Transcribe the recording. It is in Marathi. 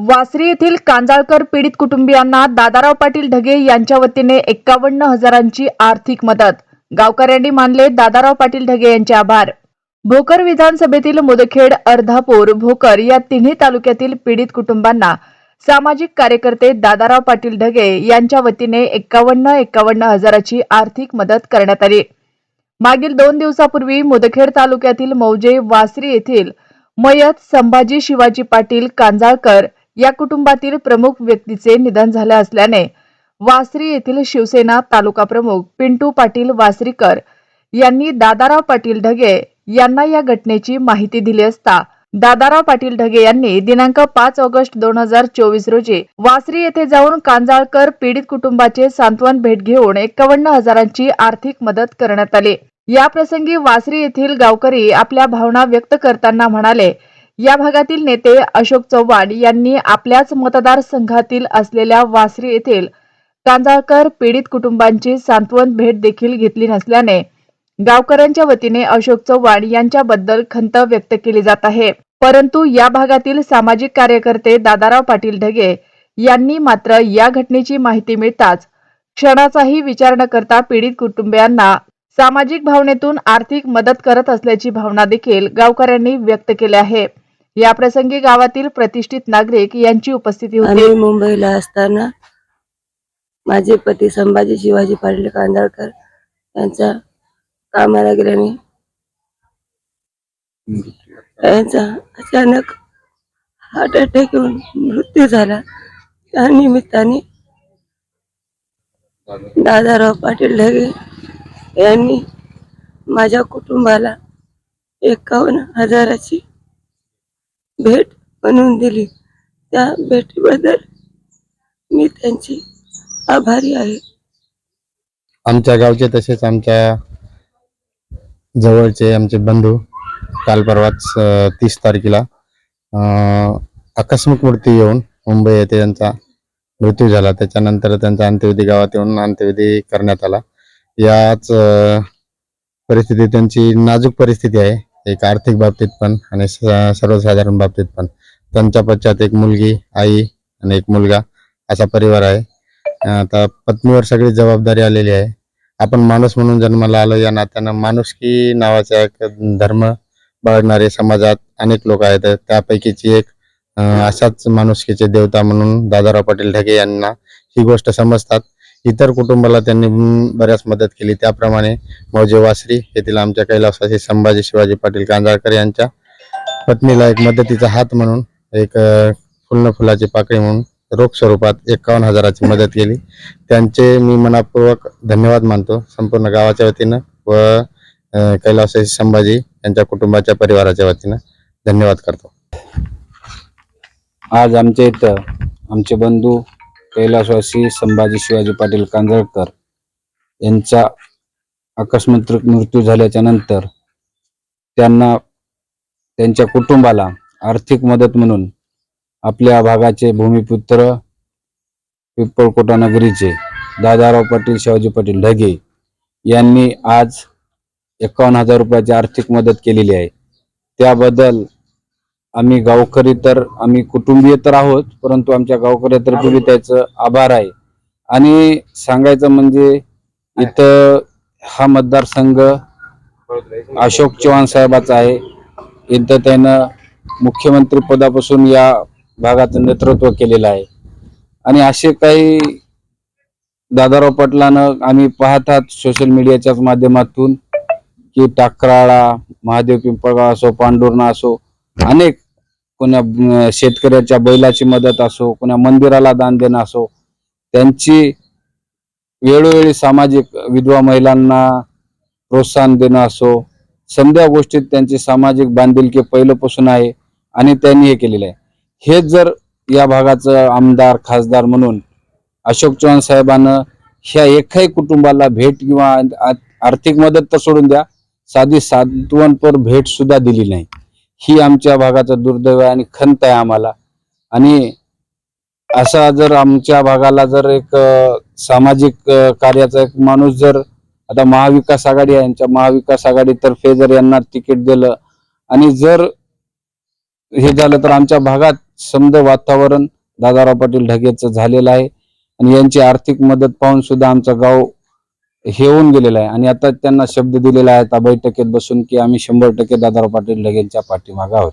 वासरी येथील कांजाळकर पीडित कुटुंबियांना दादाराव पाटील ढगे यांच्या वतीने एक्कावन्न हजारांची आर्थिक मदत. गावकऱ्यांनी मानले दादाराव पाटील ढगे यांचे आभार. भोकर विधानसभेतील मुदखेड अर्धापूर भोकर या तिन्ही तालुक्यातील पीडित कुटुंबांना सामाजिक कार्यकर्ते दादाराव पाटील ढगे यांच्या वतीने एक्कावन्न एक्कावन्न हजाराची आर्थिक मदत करण्यात आली. मागील दोन दिवसापूर्वी मुदखेड तालुक्यातील मौजे वासरी येथील मयत संभाजी शिवाजी पाटील कांजाळकर या कुटुंबातील प्रमुख व्यक्तीचे निधन झाले असल्याने वासरी येथील शिवसेना तालुका प्रमुख पिंटू पाटील वासरीकर यांनी दादाराव पाटील ढगे यांना या घटनेची माहिती दिली असता दादाराव पाटील ढगे यांनी दिनांक पाच ऑगस्ट दोन हजार चोवीस रोजी वासरी येथे जाऊन कांजाळकर पीडित कुटुंबाचे सांत्वन भेट घेऊन एकावन्न हजारांची आर्थिक मदत करण्यात आली. या प्रसंगी वासरी येथील गावकरी आपल्या भावना व्यक्त करताना म्हणाले या भागातील नेते अशोक चव्हाण यांनी आपल्याच मतदारसंघातील असलेल्या वासरी येथील कांजाळकर पीडित कुटुंबांची सांत्वन भेट देखील घेतली नसल्याने गावकऱ्यांच्या वतीने अशोक चव्हाण यांच्याबद्दल खंत व्यक्त केली जात आहे. परंतु या भागातील सामाजिक कार्यकर्ते दादाराव पाटील ढगे यांनी मात्र या घटनेची माहिती मिळताच क्षणाचाही विचार न करता पीडित कुटुंबियांना सामाजिक भावनेतून आर्थिक मदत करत असल्याची भावना देखील गावकऱ्यांनी व्यक्त केली आहे. या प्रसंगी गावातील प्रतिष्ठित नागरिक यांची उपस्थिती होती. आम्ही मुंबईला असताना माझे पती संभाजी शिवाजी पाटील कांदळकर यांचा कामाला गेल्याने यांचा अचानक हार्ट अटॅक येऊन मृत्यू झाला. त्या निमित्ताने दादाराव पाटील ढगे यांनी माझ्या कुटुंबाला एकावन्न हजाराची भेट बनवून दिली. त्या भेटीबद्दल मी त्यांची आभारी आहे. आमच्या गावचे तसेच आमच्या जवळचे आमचे बंधू काल परवाच तीस तारखेला आकस्मिक मृत्यू येऊन मुंबई येथे त्यांचा मृत्यू झाला. त्याच्यानंतर त्यांचा अंत्यविधी गावात येऊन अंत्यविधी करण्यात आला. याच परिस्थिती परिस्थितीत त्यांची नाजूक परिस्थिती आहे. एक आर्थिक बाबतीत पण आणि सर्वसाधारण बाबतीत पण. त्यांच्या पश्चात एक मुलगी आई आणि एक मुलगा असा परिवार आहे. आता पत्नीवर सगळी जबाबदारी आलेली आहे. आपण माणूस म्हणून जन्माला आलो या नात्यानं माणुसकी नावाचा एक धर्म बाळगणारे समाजात अनेक लोक आहेत. त्यापैकीची एक असाच अशाच माणुसकीचे देवता म्हणून दादाराव पाटील ढगे यांना ही गोष्ट समजतात. इतर कुटुंबाला त्यांनी बऱ्याच मदत केली. त्याप्रमाणे मौजे वासरी येथील आमच्या कैलासवासी संभाजी शिवाजी पाटील कांजाळकर यांच्या पत्नीला एक मदतीचा हात म्हणून एक अं, फुलनं फुलाची पाकळी म्हणून रोख स्वरूपात एकावन्न हजाराची मदत केली. त्यांचे मी मनापूर्वक धन्यवाद मानतो. संपूर्ण गावाच्या वतीनं व अं, कैलासवासी संभाजी यांच्या कुटुंबाच्या परिवाराच्या वतीनं धन्यवाद करतो. आज आमच्या इथं आमचे बंधू कैलासवासी संभाजी शिवाजी पाटील कांजळकर यांचा आकस्मिक मृत्यू झाल्याच्यानंतर त्यांना त्यांच्या कुटुंबाला आर्थिक मदत म्हणून आपल्या भागाचे भूमिपुत्र पिंपळकोटा नगरीचे दादाराव पाटील शिवाजी पाटील ढगे यांनी आज एकावन्न हजार रुपयाची आर्थिक मदत केलेली आहे. त्याबद्दल आम्ही गावकरी तर आम्ही कुटुंबीय तर आहोत परंतु आमच्या गावकऱ्यातर्फे बी त्याचं आभार आहे. आणि सांगायचं म्हणजे इथं हा मतदारसंघ अशोक चव्हाण साहेबाचा आहे. इथं त्यानं मुख्यमंत्री पदापासून या भागाचं नेतृत्व केलेलं आहे. आणि असे काही दादाराव पाटलानं आम्ही पाहतात सोशल मीडियाच्याच माध्यमातून की टाकराळा महादेव पिंपळगाव असो पांडुर्णा असो अनेक. कोणा शेतकऱ्याच्या बैलाची मदत असो कोणा मंदिराला दान देणं असो त्यांची वेळोवेळी सामाजिक विधवा महिलांना प्रोत्साहन देणं असो संध्या गोष्टीत त्यांची सामाजिक बांधिलकी पहिल्यापासून आहे आणि त्यांनी हे केलेलं आहे. हेच जर या भागाचं आमदार खासदार म्हणून अशोक चव्हाण साहेबानं ह्या एकाही कुटुंबाला भेट किंवा आर्थिक मदत तर सोडून द्या साधी सांत्वनपर भेट सुद्धा दिली नाही. ही आमच्या भागाचं दुर्दैव आहे आणि खंत आहे आम्हाला. आणि असा जर आमच्या भागाला जर एक सामाजिक कार्याचा एक माणूस जर आता महाविकास आघाडी आहे यांच्या महाविकास आघाडीतर्फे जर यांना तिकीट दिलं आणि जर हे झालं तर आमच्या भागात समद वातावरण दादाराव पाटील ढगेचं झालेलं आहे. आणि यांची आर्थिक मदत पाहून सुद्धा आमचं गाव हे होऊन गेलेलं आहे. आणि आता त्यांना शब्द दिलेला आहे आता बैठकीत बसून की आम्ही शंभर टक्के दादाराव पाटील ढगेंच्या पाठीमागे आहोत.